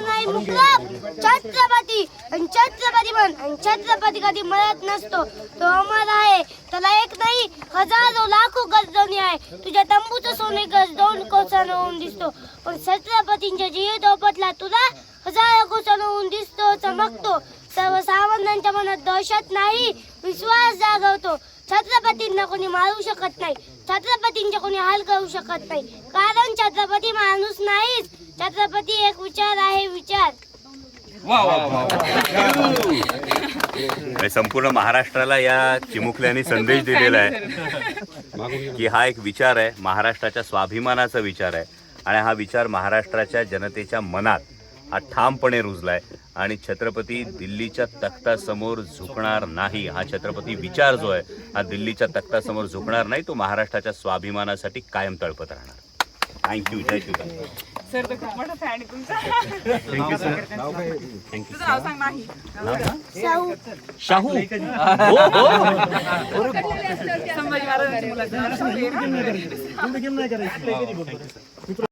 नाही छत्रपती! आणि छत्रपती म्हण आणि छत्रपती कधी मरत नसतो. तो अमर आहे. त्याला एक नाही हजारो लाखो गजदोनी आहे. तुझ्या तंबूचं सोने गजदोन दोन होऊन दिसतो. पण छत्रपतींच्या जीव दोपटला तुला हजारो कोसानं होऊन दिसतो चमकतो. सर्व सावंतांच्या मनात दहशत नाही विश्वास जागवतो. छत्रपतींना कोणी मारू शकत नाही छत्रपतींचे कोणी हाल करू शकत नाही. कारण छत्रपती माणूस नाहीच. छत्रपती एक विचार आहे विचार. संपूर्ण महाराष्ट्राला या चिमुकल्याने संदेश दिलेला आहे. की हा एक विचार आहे महाराष्ट्राच्या स्वाभिमानाचा विचार आहे. आणि हा विचार महाराष्ट्राच्या जनतेच्या मनात हा ठामपणे रुजलाय. आणि छत्रपती दिल्लीच्या तख्तासमोर झुकणार नाही. हा छत्रपती विचार जो आहे हा दिल्लीच्या तख्तासमोर झुकणार नाही. तो महाराष्ट्राच्या स्वाभिमानासाठी कायम तळपत राहणार. थँक्यू जय शिवराय. सर तर खूप मोठा फॅन आहे तुमचा. थँक्यू सर तुझं नाव सांग नाही. शाहू. शाहू. संभाजी महाराजांची मुलाचं नाव सांग.